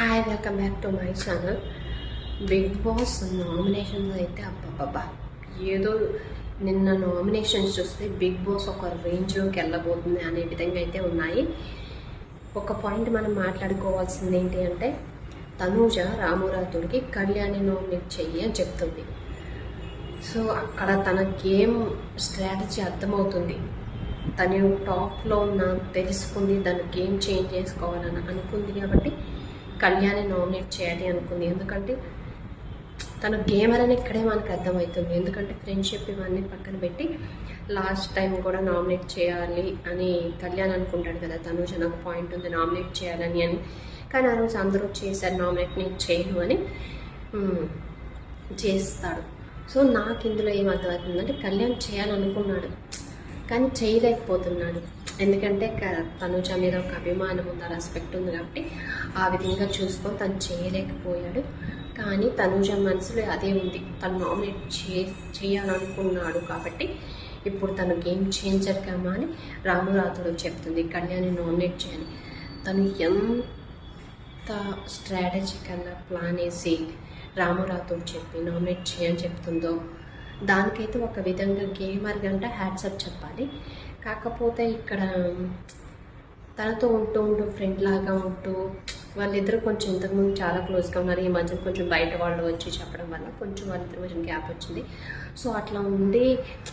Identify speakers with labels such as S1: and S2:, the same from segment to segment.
S1: Hi welcome back to my channel Bigg Boss nominations అయితే అబ్బబ్బబ్బా. ఏదో నిన్న నామినేషన్స్ చూస్తే బిగ్ బాస్ ఒక రేంజ్లోకి వెళ్ళబోతుంది అనే విధంగా అయితే ఉన్నాయి. ఒక పాయింట్ మనం మాట్లాడుకోవాల్సింది ఏంటి అంటే తనూజ రామరాతుడికి కళ్యాణి నామినేట్ చెయ్యి అని చెప్తుంది. సో అక్కడ తన గేమ్ స్ట్రాటజీ అర్థమవుతుంది? తను టాప్లో ఉన్న తెలుసుకుంది దాన్ని గేమ్ చేంజ్ చేసుకోవాలని అనుకుంది కాబట్టి కళ్యాణి నామినేట్ చేయాలి అనుకుంది. ఎందుకంటే తను గేమర్ అని ఇక్కడే మనకు అర్థమవుతుంది. ఎందుకంటే ఫ్రెండ్షిప్ ఇవన్నీ పక్కన పెట్టి లాస్ట్ టైం కూడా నామినేట్ చేయాలి అని కళ్యాణ్ అనుకుంటాడు కదా. తనుజ నాకు పాయింట్ ఉంది నామినేట్ చేయాలని అని. కానీ ఆ రోజు అందరూ చేశారు నామినేట్ నేను చేయను అని. చేస్తాడు. సో నాకు ఇందులో ఏం అర్థమవుతుందంటే కళ్యాణ్ చేయాలనుకున్నాడు. కానీ చేయలేకపోతున్నాడు. ఎందుకంటే క- తనుజ మీద ఒక అభిమానం ఉంది రెస్పెక్ట్ ఉంది కాబట్టి ఆ విధంగా చూసుకొని తను చేయలేకపోయాడు. కానీ తనుజ మనసులో అదే ఉంది. తను నామినేట్ చే చేయాలనుకున్నాడు కాబట్టి ఇప్పుడు తను గేమ్ చేంజర్ కమా అని రామురాతుడు చెప్తుంది కళ్యాణి నామినేట్ చేయని తను ఎంత స్ట్రాటజికల్గా ప్లాన్ వేసి రామురాతుడు చెప్పి నామినేట్ చేయని చెప్తుందో దానికైతే ఒక విధంగా గేమర్ గంట హ్యాట్సప్ చెప్పాలి. కాకపోతే ఇక్కడ తనతో ఉంటూ ఉంటూ ఫ్రెండ్ లాగా ఉంటూ వాళ్ళిద్దరు కొంచెం ఇంతకుముందు చాలా క్లోజ్గా ఉన్నారు. ఈ మధ్య కొంచెం బయట వాళ్ళు వచ్చి చెప్పడం వల్ల కొంచెం వాళ్ళిద్దరు కొంచెం గ్యాప్ వచ్చింది. సో అట్లా ఉండి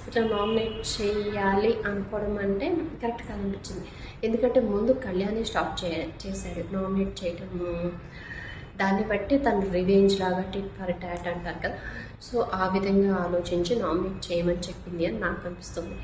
S1: ఇట్లా నామినేట్ చేయాలి అనుకోవడం అంటే కరెక్ట్ కాదనిపించింది ఎందుకంటే ముందు కళ్యాణి స్టాప్ చే చేశాడు. నామినేట్ చేయడం దాన్ని బట్టి తను రివెంజ్ లాగా టిట్ ఫర్ టాట్ అంటారు కదా. సో ఆ విధంగా ఆలోచించి నామినేట్ చేయమని చెప్పింది అని నాకు అనిపిస్తుంది.